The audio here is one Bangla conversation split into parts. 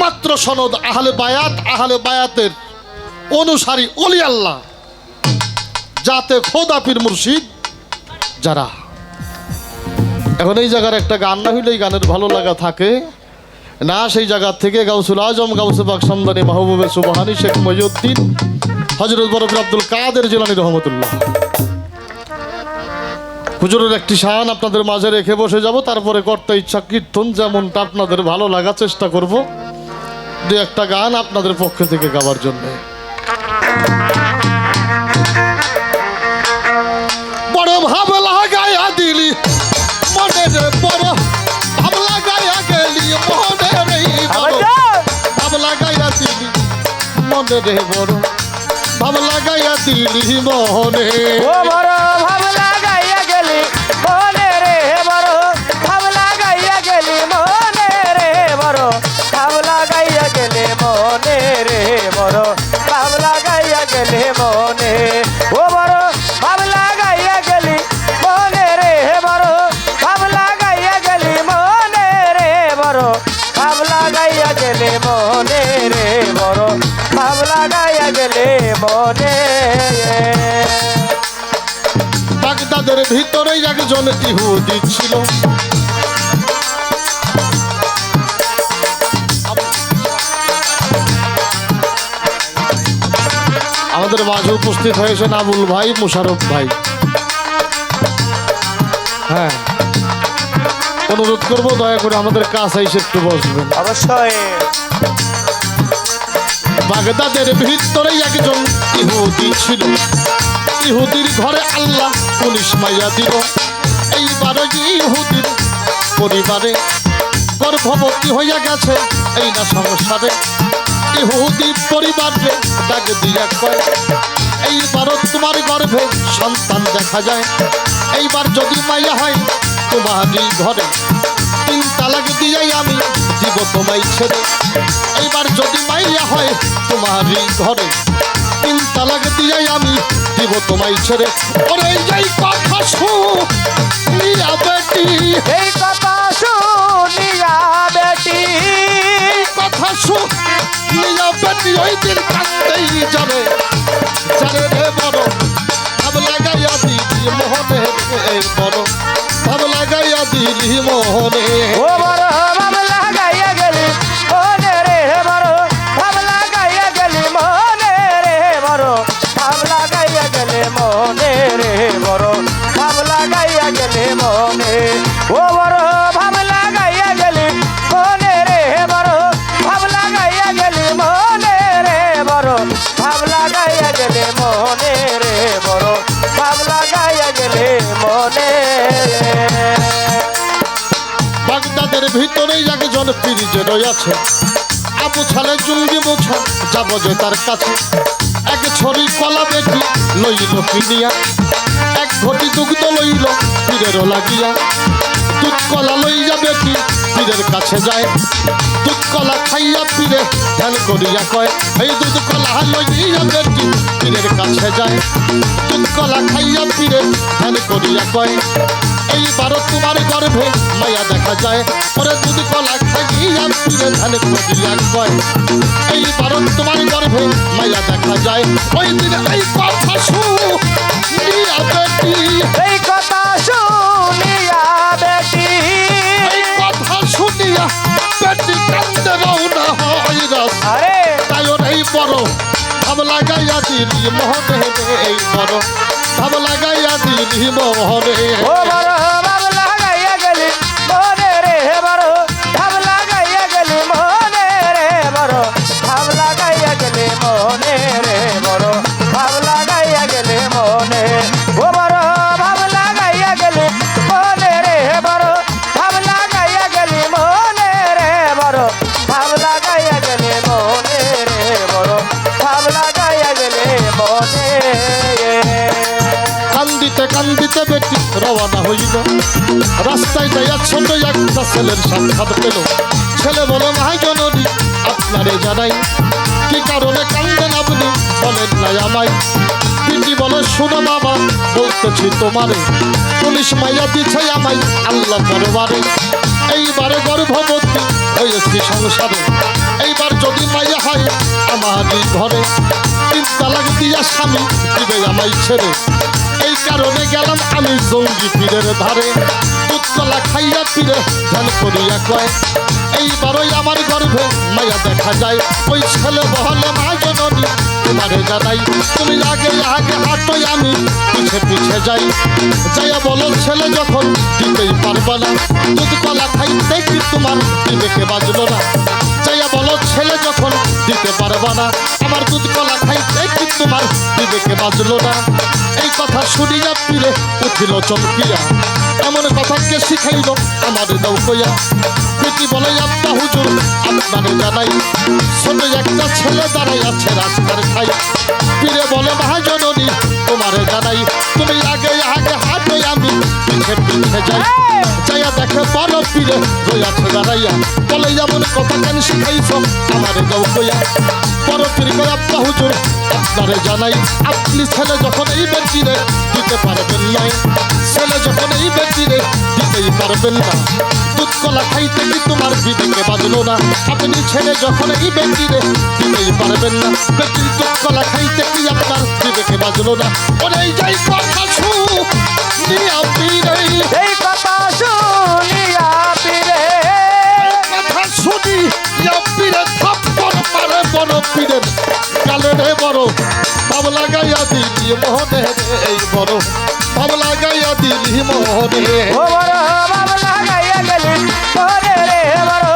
একমাত্র সনদ আহলে বায়াত, আহলে বায়াতের অনুসারী অলি আল্লাহ, যাতে খোদা পীর মুর্শিদ যারা। এখন এই জায়গার একটা গান না হইলে এই গানের ভালো লাগা থাকে। না, সেই জায়গা থেকে গাউসুল আজম, গাউসে বাগ সমদানি মাহবুবে সুবাহানি শেখ মহিউদ্দিন হজরত বরফ আব্দুল কাদের জিলানি রহমতুল্লাহ। হুজুরের একটি শান আপনাদের মাঝে রেখে বসে যাব, তারপরে করতে ইচ্ছা কীর্তন যেমনটা আপনাদের ভালো লাগার চেষ্টা করব। দু একটা গান আপনাদের পক্ষ থেকে গাওয়ার জন্য। বড় ভাব লাগাইয়া দিলি মনে রে বড় ভাব লাগাইয়া গেলি মনে রে বড় ভাব লাগাইয়া দিলি মনে রে বড় ভাব লাগাইয়া দিলি মনে ও বড় ভাব ভাব লাগাইয়া গেলে মনে। বাগদাদের ভিতরে একজন ইহুদি ছিল। আমাদের মাঝে উপস্থিত হয়েছেন আবুল ভাই মুশারফ ভাই। হ্যাঁ। অনুরোধ করব দয়া করে আমাদের কাছে এসে একটু বসবেন। অবশ্যই। বাগদাদের ভিতরে একজন ইহুদি ছিল। ইহুদির ঘরে আল্লাহ পুলিশ মাইয়া দিল। এইবারে ইহুদির পরিবারে গর্ভবতী হইয়া গেছে, এই না সংসারে। ইহুদি পরিবারে ডাক দিয়া কয় এইবারও তোমার গর্ভে সন্তান দেখা যায়। এইবার যদি মাইয়া হয়, তোমারই ঘরে তিন তালাক দিয়াই আমি দিব তোমায় ছেড়ে। এইবার যদি মাইয়া হয় তোমারই ঘরে তিন তালাক দিয়াই আমি দিব তোমায় ছেড়ে। ওরে এই কথা শুনিয়া বেটি। এই কথা শুনিয়া বেটি। কথা কথা শুনিয়া বেটি ওই দিন কান্দেই যাবে। বাগদাদের ভিতরে একজন পিরিজে রয়েছে আবু ছালে চুঙ্গি মোছা, যাব যে তার কাছে। এক ছড়ি কলা বেটি লইল কিনিয়া, এক ঘটি দুগ্ধ লইল পীরেরও লাগিয়া। দুধ কলা লইয়া বেটি পীরের কাছে যায়। দুধ কলা খাইয়া পীরে ধ্যান করিয়া কয়, এই দুধ কলা লইয়া বেটি পীরের কাছে যায়। দুধ কলা খাইয়া পীরে ধ্যান করিয়া কয় এইবারও তোমার গর্ভে মায়া দেখা যায়। পরে দুধ কলা খাইয়া পীরে ধ্যান করিয়া কয়। এইবারও তোমার গর্ভে মায়া দেখা যায়। ওই দিন এই কথা শুনিয়া বেটি। এই কথা শুনিয়া বেটি। এই কথা শুনিয়া বেটি কান্দে রওনা হয় রাস আরে। তাই ওর এই বড়। ভাব লাগাইয়া দিলি মোহনে এই বড়। ভাব লাগাইয়া দিলি মোহনে ও রওনা হইল। রাস্তায় যাইয়া ছোট একটা ছেলের সাক্ষাৎ পেল। ছেলে বলে মাই জননী, আপনারে জানাই। কি কারণে কান্দেন আপনি? বলেন নাই আমায়। পিটি বলে, শোনো বাবা, বলতেছি তোমারে। পুলিশ মাইয়া দিছে আমায় আল্লাহ দরবারে এইবারে গর্ভবতী হয়েছি সংসারে। এই এইবার যদি মাইয়া হয় আমার ঘরে। তিন তালাক দিয়া স্বামী দিবে আমায় ছেড়ে। আমি জঙ্গি পীরের ধারে দুধ কলা খাইয়া পীরে ধ্যান করিয়া কয়, এইবারই আমার গর্ভে মায়া দেখা যায়। ওই ছেলে বহলে মা জননী, তোমারে জানাই, তুমি আগে আগে হাঁটোই আমি, পিছে পিছে যাই। যাইয়া বলো ছেলে যখন দিতেই পারবা না, দুধ কলা খাইতে কি তোমার বিবেকে বাজলো না? ছেলে যখন দিতে পারবা না, আমার দুধ কলা খাইতে কিন্তু তোমার বিবেকে বাজলো না? এই কথা শুনিয়া পিলে উঠিল চমকিয়া। এমন কথা কে শিখাইল? আমার নৌকইয়া প্রীতি বলে আত্মা হুজুর আপনারে জানাই। ছোট একটা ছেলে দাঁড়াই আছে রাস্তার খাই ফিরে বলে মহাজননী তোমারে জানাই, তুমি আগে আগে হাঁটো আমি পিছে পিছে যাই। যাইয়া দেখে বড় পীরে রইয়াছে দাঁড়াইয়া। বলে যেমন কথা কেন শিখাইছ? আমারে নৌকইয়া বড় পীর কয়, আব্বা হুজুর আপনারে জানাই আপনি ছেলে যখন এই ব্যক্তিরে দিতে পারবেন নাই ছেলে যখন এই ব্যক্তিরে দিতেই পারবেন না। দুধ কলা খাইতে কি তোমার বিবেকে বাজলো না? আপনি ছেলে যখন এই ব্যক্তিরে দিতেই পারবেন না ব্যক্তির দুধ কলা খাইতে কি আপনার বিবেকে বাজলো না? ওরে যাই কথা শুনি আপনি এই কথা শুনিয়া পীরে কথা শুনি পীরে থাপ্পর মারে বড় পীরের গালে রে বড়। বাবলা গাইয়া দিলি মোহনে রে এই বড়। বাবলা গাইয়া দিলি মোহনে। ও বড় দিলি মোহনে রে বড়।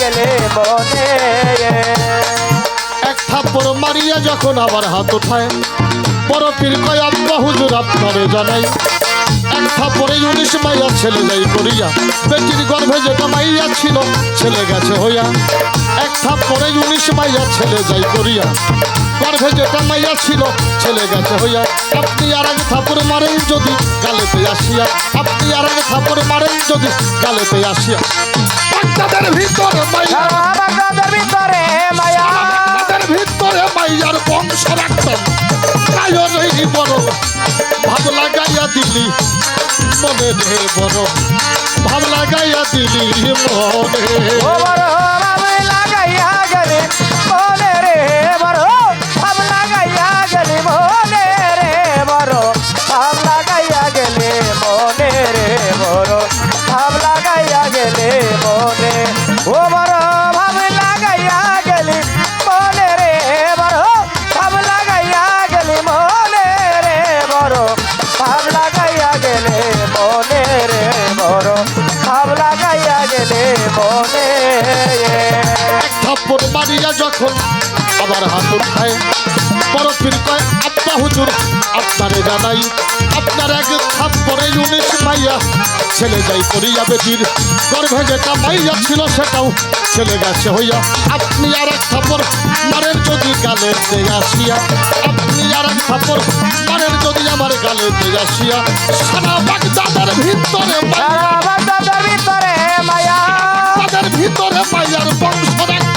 গেলি মনে এক থাপ্পড় মারিয়া যখন আবার হাত উঠায় বড় পীর কয় আব্বা হুজুর আপনারে জানাই। এক থাপ্পড়ে উনিশ মাইয়া ছেলে যাই করিয়া, বেটির গর্ভে যেটা মাইয়া ছিল, ছেলে গেছে হইয়া। এক উনিশ মাইয়া ছেলে যাই করিয়া। গর্ভে যেটা মাইয়া ছিল ছেলে গেছে হইয়া। আপনি আর এক থাপড় মারেন যদি গালেতে আসিয়া। আপনি আর এক থাপড় মারেন যদি গালেতে আসিয়া। বাচ্চাদের ভিতর মাইয়া। বাগদাদের ভিতরে মায়া তাদের ভিতরে মাইয়ার বংশ রাখতেন গায়র এই বড়। ভাবলা গাইয়া দিলি। মনে রে বড়। ভাব লাগাইয়া দিলি মনে। লাগাইয়া গেলি। থাপ্পড় মারিয়া যখন আবার হাত উঠায় বড় পীর কয় আব্বা হুজুর আপনারে জানাই আপনার এক থাপ্পড়ে উনিশ মাইয়া ছেলে যাই করিয়া বেটির গর্ভে যেটা মাইয়া ছিল সেটাও ছেলে গেছে হইয়া আপনি আর এক থাপ্পড় মারের যদি গালে আসিয়া আপনি আর এক থাপ্পড় মারের যদি আমার গালে আসিয়া সারা বাগদাদের ভিতরে ভিতরে মায়া। তাদের ভিতরে মাইয়ার বংশ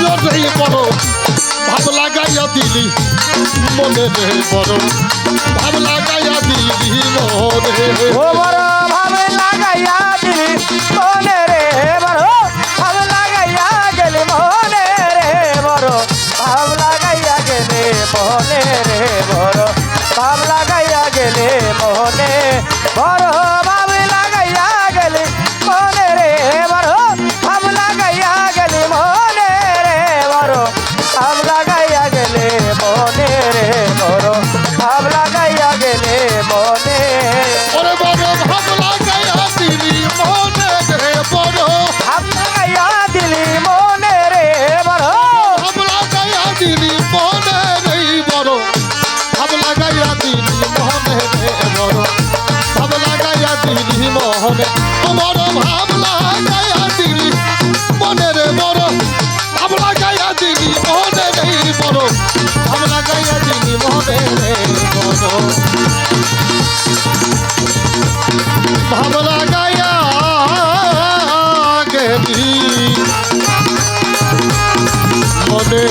মায়ের এই বড় ভাব লাগাইয়া দিলি মনে রে বড় ভাব লাগাইয়া দিলি মনে ভাবলা গায়া গেলি মনে